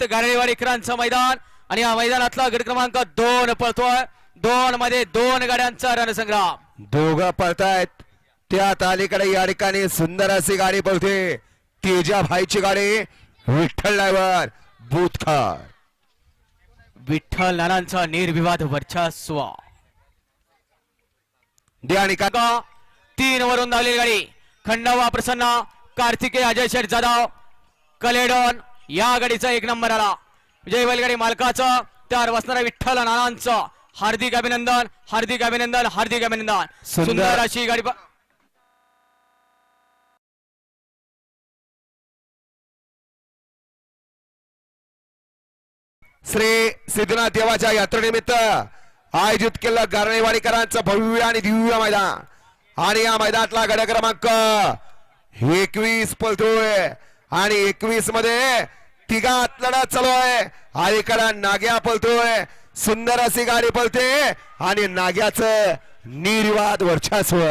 मैदानात गारेवाडीकरांचं मैदान आणि या मैदानातला गट क्रमांक दोन पळतोय. दोन मध्ये दोन गाड्यांचा रणसंग्राम दोघं पळतायत. त्यात अलीकडे या ठिकाणी सुंदर अशी गाडी पळते. तेजा भाईची गाडी विठ्ठल ड्रायव्हर बुथकर विठ्ठल नानांचा निर्विवाद वर्चस्व. का तीन वरून धावलेली गाडी. खंडवा प्रसन्न कार्तिकेय अजय शेठ जाधव कलेडॉन या गाडीचा एक नंबर आला. विजय बैलगाडी मालकाचं त्यावर बसणाऱ्या विठ्ठल नानांचं. हार्दिक अभिनंदन हार्दिक अभिनंदन हार्दिक अभिनंदन. सुंदर. अशी गाडी श्री सिद्धनाथ देवाच्या यात्रेनिमित्त आयोजित केलं गारणेवाडीकरांचं भव्य आणि दिव्य मैदान. आणि या मैदानातला गड क्रमांक एकवीस पळतोय. आणि एकवीसमध्ये तिघात लढा चालू आहे. अलीकडे नाग्या पळतोय. सुंदर अशी गाडी पळते आणि नाग्याचं निर्वाद वर्चस्व.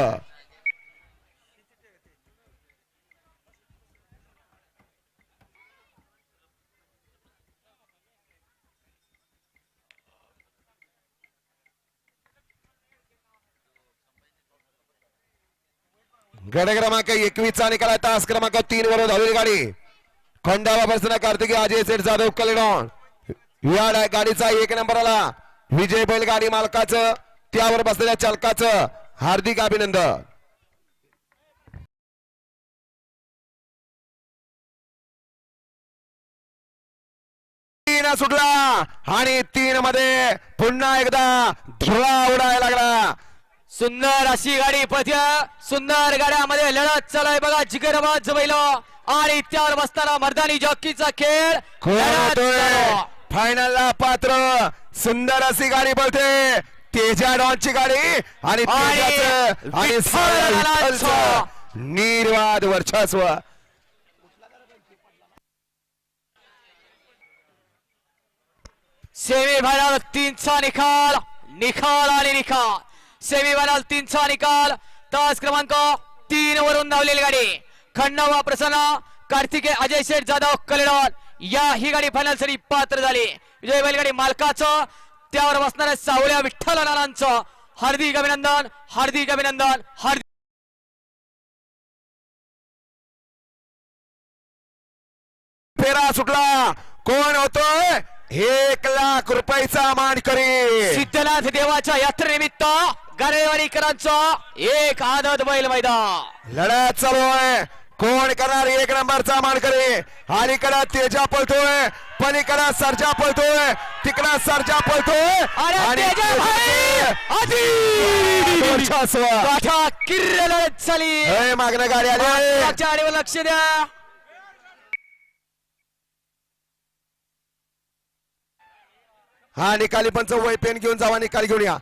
गड क्रमांक एकवीसचा निकाल आहे. तास क्रमांक तीन वरून धावलेली गाडी. खंडाला बसना कार्तिकी अजय सेठ जाधव कलेडॉन. या गाडीचा एक नंबर आला. विजय बैलगाडी मालकाचं त्यावर बसलेल्या चालकाचं हार्दिक अभिनंदन. तीन सुटला आणि तीन मध्ये पुन्हा एकदा धुळा उडायला लागला. सुंदर अशी गाडी पथ्य सुंदर गाड्यामध्ये लढत चालू आहे बघा जिगरबाज बैल. आणि त्यावर बसताना मर्दानी जॉकीचा खेळ. चालू. फायनलला पात्र. सुंदर अशी गाडी पळते. तेजा डॉनची गाडी आणि निर्वाद वर्चस्व. सेमी फायनल तीनचा निकाल. निकाल आणि निकाल. सेमी फायनल तीनचा निकाल. तास क्रमांक तीन वरून धावलेली गाडी. खंडवा प्रसन्न कार्तिके अजय शेठ जाधव कलेडॉन. या ही गाडी फायनलसाठी पात्र झाली. विजय बैलगाडी मालकाचं त्यावर बसणाऱ्या सावळ्या विठ्ठल नानांचं. हार्दिक अभिनंदन हार्दिक अभिनंदन हार्दिक फेरा सुटला. कोण होतोय एक लाख रुपयाचा मानकरी. सिद्धनाथ देवाच्या यात्रेनिमित्त गारेवाडीकरांचा एक आदत बैल मैदान. लढत चालू आहे. कोण करणार? एक नंबरचा मानकरी. अलीकडे तेजा पळतोय. पलीकडे सर्जा पळतोय. तिकडे सर्जा पळतोय. हे मागणं गाडी आली लक्ष द्या हा निकाली पंच वय पेन घेऊन जावा निकाल घेऊन या